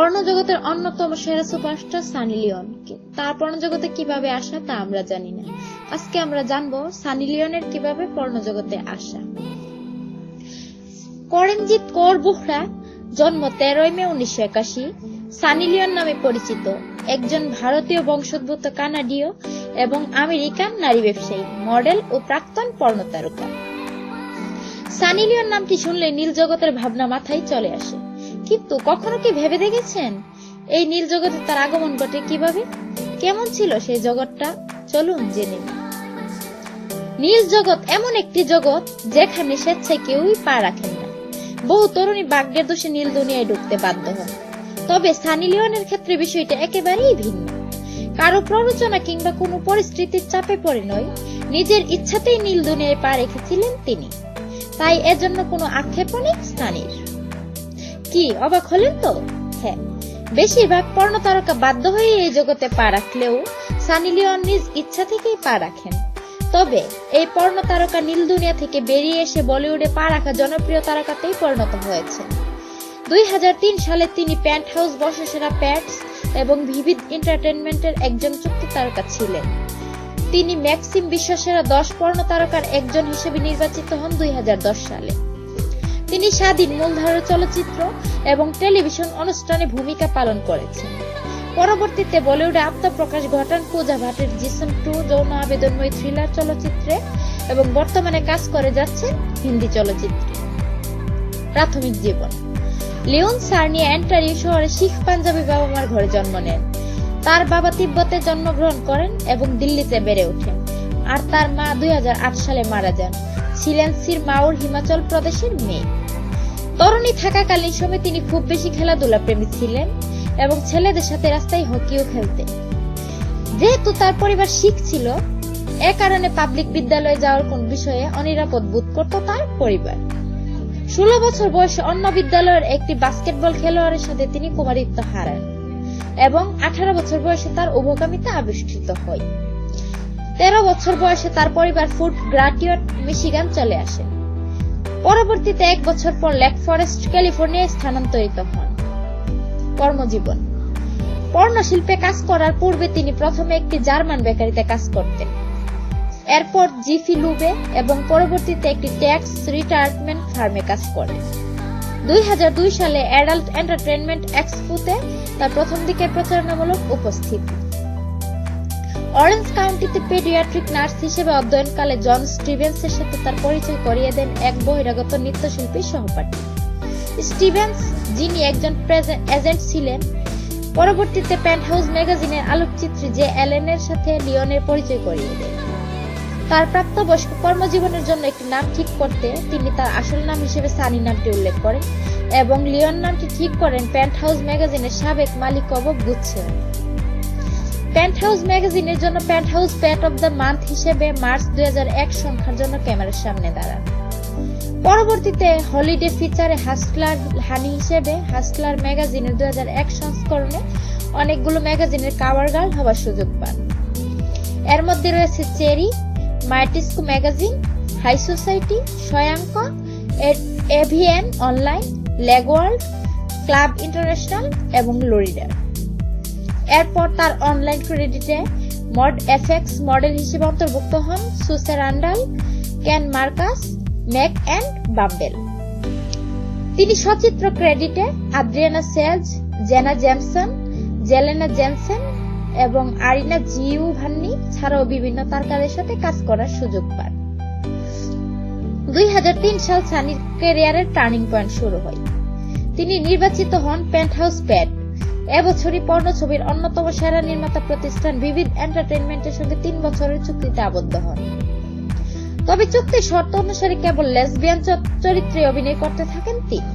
পর্ণজগতের অন্যতম সেরা superstar Sunny Leone তার পর্ণজগতে কীভাবে আসা তা আমরা জানি না। আজকে আমরা জানব সানি লিওনের কীভাবে পর্ণজগতে আসা। করেনজিৎ কৌর বুহরা, জন্ম তেরোই মে উনিশশো একাশি, সানি লিওন নামে পরিচিত। একজন ভারতীয় বংশোদ্ভূত কানাডীয় এবং আমেরিকান নারী ব্যবসায়ী, মডেল ও প্রাক্তন পর্ণতারকা। সানি লিওন নামটি শুনলে নীল জগতের ভাবনা মাথায় চলে আসে। কিন্তু কখনো কি ভেবে দেখেছেন? এই নীল জগতে তার আগমন ঘটে কীভাবে? কেমন ছিল সেই জগৎটা? চলুন জেনে নীল জগৎ এমন একটি জগৎ যেখানে স্বেচ্ছায় কেউই পা রাখেন না। বহু তরুণী ভাগ্যের দোষে নীল দুনিয়ায় ঢুকতে বাধ্য হন। তবে সানি লিওনের ক্ষেত্রে বিষয়টা একেবারেই ভিন্ন। কারও প্ররোচনা কিংবা কোনো পরিস্থিতির চাপে পড়ে নয়, নিজের ইচ্ছাতেই নীল দুনিয়ায় পা রেখেছিলেন তিনি। তাই এজন্য কোনো আক্ষেপও নেই সানির কি, অবাক হলেন তো? হ্যাঁ বেশিরভাগ পর্ণ তারকা বাধ্য হয়ে এই জগতে পা রাখলেও সানি লিওন নিজ ইচ্ছা থেকেই পা রাখেন। তবে এই পর্ণ তারকা নীল দুনিয়া থেকে বেরিয়ে এসে বলিউডে পা রাখা জনপ্রিয় তারকাতেই পরিণত হয়েছে দুই হাজার তিন সালে তিনি প্যান্ট হাউস বর্ষসেরা প্যাটস এবং ভিভিড এন্টারটেনমেন্টের একজন চুক্তি তারকা ছিলেন। তিনি ম্যাক্সিম বিশ্বসেরা দশ পর্ণ তারকার একজন হিসেবে নির্বাচিত হন দুই হাজার দশ সালে। তিনি স্বাধীন মূলধারার চলচ্চিত্র এবং টেলিভিশন অনুষ্ঠানে ভূমিকা পালন করেছেন। পরবর্তীতে বলিউডে আত্মপ্রকাশ ঘটান পূজা ভাটের জিসন টু যৌন আবেদনময় থ্রিলার চলচ্চিত্রে এবং বর্তমানে কাজ করে যাচ্ছেন হিন্দি চলচ্চিত্রে। প্রাথমিক জীবন। লিওন সার্নিয়া অ্যান্টারিও শহরে শিখ পাঞ্জাবি বাবা মার ঘরে জন্ম নেন। তার বাবা তিব্বতে জন্মগ্রহণ করেন এবং দিল্লিতে বেড়ে ওঠেন। আর তার মা দুই হাজার আট সালে মারা যান। ছিলেন মাউর হিমাচল প্রদেশের মেয়ে। তরুণী থাকাকালীন সময় তিনি খুব বেশি খেলাধুলা প্রেমী ছিলেন এবং ছেলেদের সাথে রাস্তায় হকিও খেলতেন। যেহেতু তার পরিবার শিখ ছিল, এ কারণে পাবলিক বিদ্যালয়ে যাওয়ার কোন বিষয়ে অনিরাপদ বোধ করত তার পরিবার। ষোলো বছর বয়সে অন্য বিদ্যালয়ের একটি বাস্কেটবল খেলোয়াড়ের সাথে তিনি কুমারিত্ব হারান এবং আঠারো বছর বয়সে তার উভকামিতা আবিষ্কৃত হয়। তেরো বছর বয়সে তার পরিবার ফুড গ্রাটিয়ট, মিশিগান চলে আসে। পরবর্তীতে এক বছর পর লেক ফরেস্ট, ক্যালিফোর্নিয়ায় স্থানান্তরিত হন। কর্মজীবন। পর্ণশিল্পে কাজ করার পূর্বে তিনি প্রথমে একটি জার্মান বেকারিতে কাজ করতেন। এরপর জিফি লুবে এবং পরবর্তীতে একটি ট্যাক্স রিটায়ারমেন্ট ফার্মে কাজ করেন। দুই হাজার দুই সালে অ্যাডাল্ট এন্টারটেনমেন্ট এক্সপোতে তার প্রথম দিকের প্রচারণামূলক উপস্থিতি। অরেঞ্জ কাউন্টিতে পেডিয়াট্রিক নার্স হিসেবে অধ্যয়নকালে জন স্টিভেন্সের সাথে তার পরিচয় করিয়ে দেন এক বহিরাগত নৃত্যশিল্পী সহপাঠী। স্টিভেন্স, যিনি একজন এজেন্ট ছিলেন, পরবর্তীতে প্যান্ট হাউস ম্যাগাজিনের আলোকচিত্রী যে অ্যালেনের সাথে লিওনের পরিচয় করিয়ে দেন। তার প্রাপ্তবয়স্ক কর্মজীবনের জন্য একটি নাম ঠিক করতে তিনি তার আসল নাম হিসেবে সানি নামটি উল্লেখ করেন এবং লিওন নামটি ঠিক করেন প্যান্ট হাউস ম্যাগাজিনের সাবেক মালিক অবব গুচ্ছেন প্যান্ট হাউস ম্যাগাজিনের জন্য Penthouse pet of the month হিসেবে মার্চ দু হাজার এক সংখ্যার জন্য ক্যামেরার সামনে দাঁড়ান। পরবর্তীতে হলিডে ফিচারে হাসলার হানি হিসেবে হাসলার ম্যাগাজিনের দু হাজার এক সংস্করণে অনেকগুলো ম্যাগাজিনের কাভার গার্ল হওয়ার সুযোগ পান। এর মধ্যে রয়েছে Cheri মার্টিস্কো magazine High Society Swank AVN online Legworld Club International এবং লোরিডার এরপর তার অনলাইন ক্রেডিটে মড এফএক্স মডেল হিসেবে অন্তর্ভুক্ত হন Suze Randall, Ken Marcus, Mac and Bumble. তিনি সচিত্র ক্রেডিটে আদ্রিয়ানা সেলজ, জেনা জেমসন, জেলেনা জেনসেন এবং আরিনা জিউ ভান্নি ছাড়াও বিভিন্ন তারকাদের সাথে কাজ করার সুযোগ পান। দুই হাজার তিন সাল সানির ক্যারিয়ারের টার্নিং পয়েন্ট শুরু হয়। তিনি নির্বাচিত হন প্যান্ট হাউস প্যাড এবছরই পর্ণ ছবির অন্যতম সেরা নির্মাতা প্রতিষ্ঠান ভিভিড এন্টারটেনমেন্টের সঙ্গে তিন বছরের চুক্তিতে আবদ্ধ হন। তবে চুক্তির শর্ত অনুসারে কেবল লেসবিয়ান চরিত্রে অভিনয় করতে থাকেন তিনি।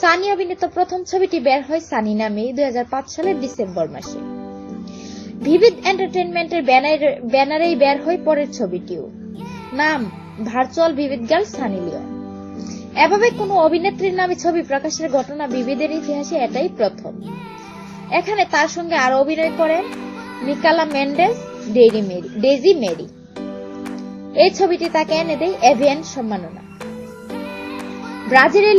সানি অভিনীত প্রথম ছবিটি বের হয় সানি নামে দুই হাজার পাঁচ সালের ডিসেম্বর মাসে। ভিভিড এন্টারটেনমেন্টের ব্যানারেই বের হয় পরের ছবিটিও। নাম, virtual vivid girl Sunny Leone. এভাবে কোনো অভিনেত্রীর নামে ছবি প্রকাশের ঘটনা বিবিধের ইতিহাসে এটাই প্রথম। এখানে তার সঙ্গে আরও অভিনয় করেন মিকালা মেন্ডেস ডেজি মেরি এই ছবিটি তাকে এনে দেয় এভিয়ান সম্মাননা। ব্রাজিলে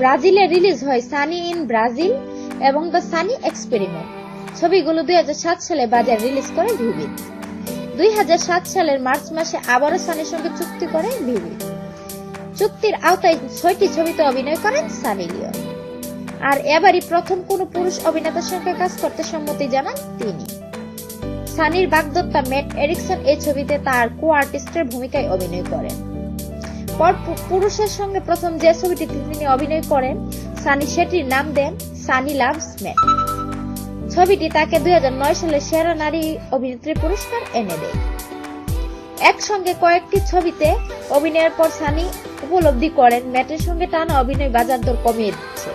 ব্রাজিলে রিলিজ হয় সানি ইন ব্রাজিল এবং দ্য সানি এক্সপেরিমেন্ট। ছবিগুলো দুই হাজার সাত সালে বাজার রিলিজ করে ভিভিড দুই সালের মার্চ মাসে আবারও সানির সঙ্গে চুক্তি করে ভিভিড চুক্তির আওতায় ছয়টি ছবিতে অভিনয় করেন সানি লিওন। আর এবারই প্রথম কোনো পুরুষ অভিনেতার সঙ্গে কাজ করতে সম্মতি জানান তিনি। সানির বাগদত্তা ম্যাট এরিকসন এই ছবিতে তার কো আর্টিস্টের ভূমিকায় অভিনয় করেন। পর পুরুষের সঙ্গে প্রথম যে ছবিটিতে তিনি অভিনয় করেন, সানি সেটির নাম দেন সানি লাভস ম্যাট। ছবিটি তাকে দুই হাজার নয় সালে সেরা নারী অভিনেত্রী পুরস্কার এনে দেয়। একসঙ্গে কয়েকটি ছবিতে অভিনয়ের পর সানি উপলব্ধি করেন ম্যাটের সঙ্গে টানা অভিনয় বাজার দর কমিয়ে দিচ্ছে।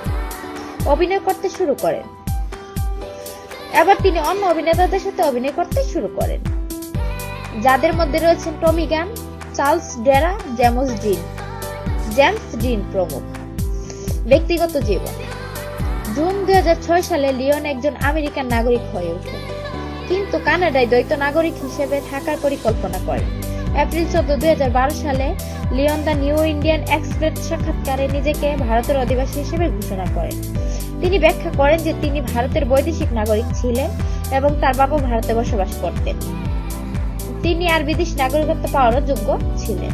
অভিনয় করতে শুরু করেন। এবার তিনি অন্য অভিনেতাদের সাথে অভিনয় করতে শুরু করেন। যাদের মধ্যে রয়েছেন Tommy Gunn Charles Dera, James Dean James Dean প্রমুখ। ব্যক্তিগত জীবন। জুন দুই হাজার ছয় সালে লিওন একজন আমেরিকান নাগরিক হয়ে ওঠেন। কিন্তু কানাডায় দ্বৈত নাগরিক হিসেবে থাকার পরিকল্পনা করেন এপ্রিল চোদ্দ, দুই সালে Leone the New Indian Express সাক্ষাৎকারে নিজেকে ভারতের অধিবাসী হিসেবে ঘোষণা করেন তিনি ব্যাখ্যা করেন যে তিনি ভারতের বৈদেশিক নাগরিক ছিলেন এবং তার বাবা ভারতে বসবাস করতেন। তিনি আর বিদেশ নাগরিকত্ব পাওয়ারও যোগ্য ছিলেন।